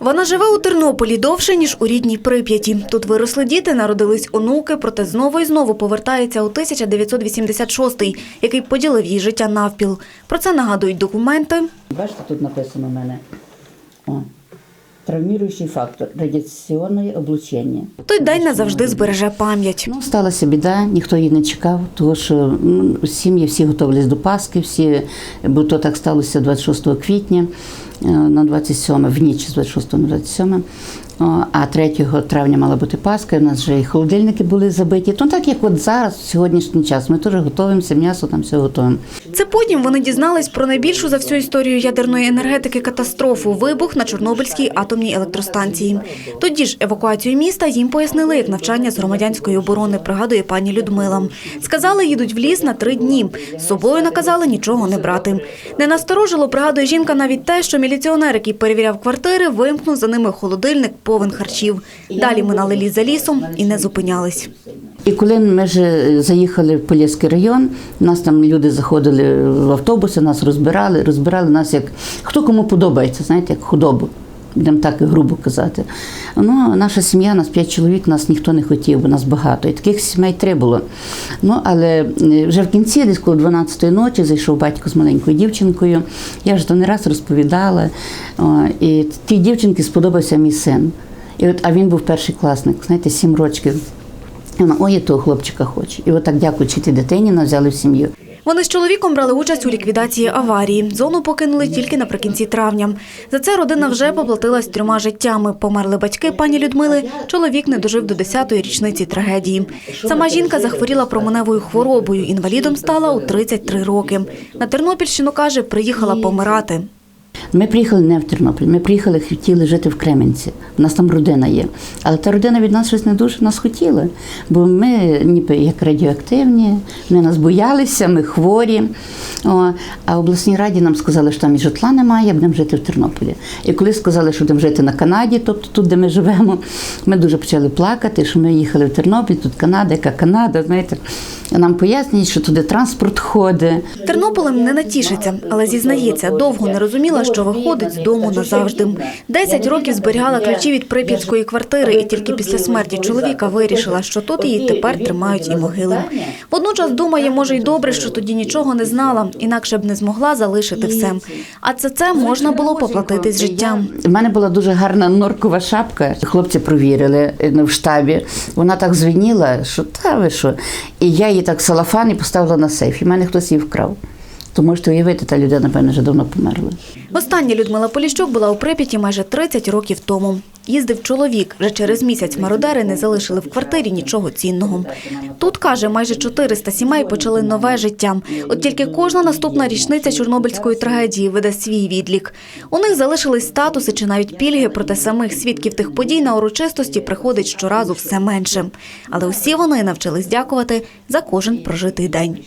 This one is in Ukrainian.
Вона живе у Тернополі довше, ніж у рідній Прип'яті. Тут виросли діти, народились онуки, проте знову і знову повертається у 1986-й, який поділив її життя навпіл. Про це нагадують документи. Бачите, тут написано в мене. О, травміруючий фактор радіаційне облучення. Той день назавжди збереже пам'ять. Ну, сталася біда, ніхто її не чекав, тому що ну, сім'ї всі готувалися до Пасхи, всі, бо то так сталося 26 квітня на 27, в ніч з 26 на 27. А 3 травня мала бути Пасха, у нас вже і холодильники були забиті. Ну так як от зараз, в сьогоднішній час, ми теж готуємося, м'ясо там все готуємо. Це потім вони дізнались про найбільшу за всю історію ядерної енергетики катастрофу вибух на Чорнобильській атомній електростанції. Тоді ж евакуацію міста їм пояснили як навчання з громадянської оборони, пригадує пані Людмила. Сказали, їдуть в ліс на три дні. З собою наказали нічого не брати. Не насторожило, пригадує жінка навіть те, що міліціонер, який перевіряв квартири, вимкнув за ними холодильник повен харчів. Далі минали ліс за лісом і не зупинялись. І коли ми ж заїхали в Поліський район, нас там люди заходили в автобуси, нас розбирали, розбирали нас як хто кому подобається, знаєте, як худобу. Будемо так грубо казати. Ну, наша сім'я, нас п'ять чоловік, нас ніхто не хотів, бо нас багато. І таких сімей три було. Ну, але е, вже в кінці, десь коло 12-ї ночі, зайшов батько з маленькою дівчинкою. Я вже то не раз розповідала. І тій дівчинці сподобався мій син. І от, а він був перший класник, знаєте, сім років. Вона, ой, я того хлопчика хоче. І отак, дякуючи тій дитині, нас взяли в сім'ю. Вони з чоловіком брали участь у ліквідації аварії. Зону покинули тільки наприкінці травня. За це родина вже поплатилась трьома життями. Померли батьки пані Людмили. Чоловік не дожив до 10-ї річниці трагедії. Сама жінка захворіла променевою хворобою. Інвалідом стала у 33 роки. На Тернопільщину каже, приїхала помирати. Ми приїхали не в Тернопіль, ми приїхали, хотіли жити в Кременці. У нас там родина є. Але та родина від нас щось не дуже нас хотіла. Бо ми ніби як радіоактивні, вони нас боялися, ми хворі. О, а в обласній раді нам сказали, що там і житла немає, будемо жити в Тернополі. І коли сказали, що будемо жити на Канаді, тобто тут, де ми живемо, ми дуже почали плакати, що ми їхали в Тернопіль, тут Канада, яка Канада, знаєте. Нам пояснюють, що туди транспорт ходить. Тернополем не натішиться, але зізнається, довго не розуміла, що виходить з дому назавжди. Десять років зберігала ключі від прип'ятської квартири, і тільки після смерті чоловіка вирішила, що тут її тепер тримають і могили. Водночас думає, може й добре, що тоді нічого не знала, інакше б не змогла залишити все. А це це можна було поплатити з життям. У мене була дуже гарна норкова шапка. Хлопці провірили е, в штабі. Вона так звеніла, що та ви що. І я її так салафан і поставила на сейф. І мене хтось її вкрав. То можете уявити, та людина, напевно, вже давно померла. Остання Людмила Поліщук була у Прип'яті майже 30 років тому. Їздив чоловік. Вже через місяць мародери не залишили в квартирі нічого цінного. Тут, каже, майже 400 сімей почали нове життя. От тільки кожна наступна річниця Чорнобильської трагедії видасть свій відлік. У них залишились статуси чи навіть пільги, проте самих свідків тих подій на урочистості приходить щоразу все менше. Але усі вони навчились дякувати за кожен прожитий день.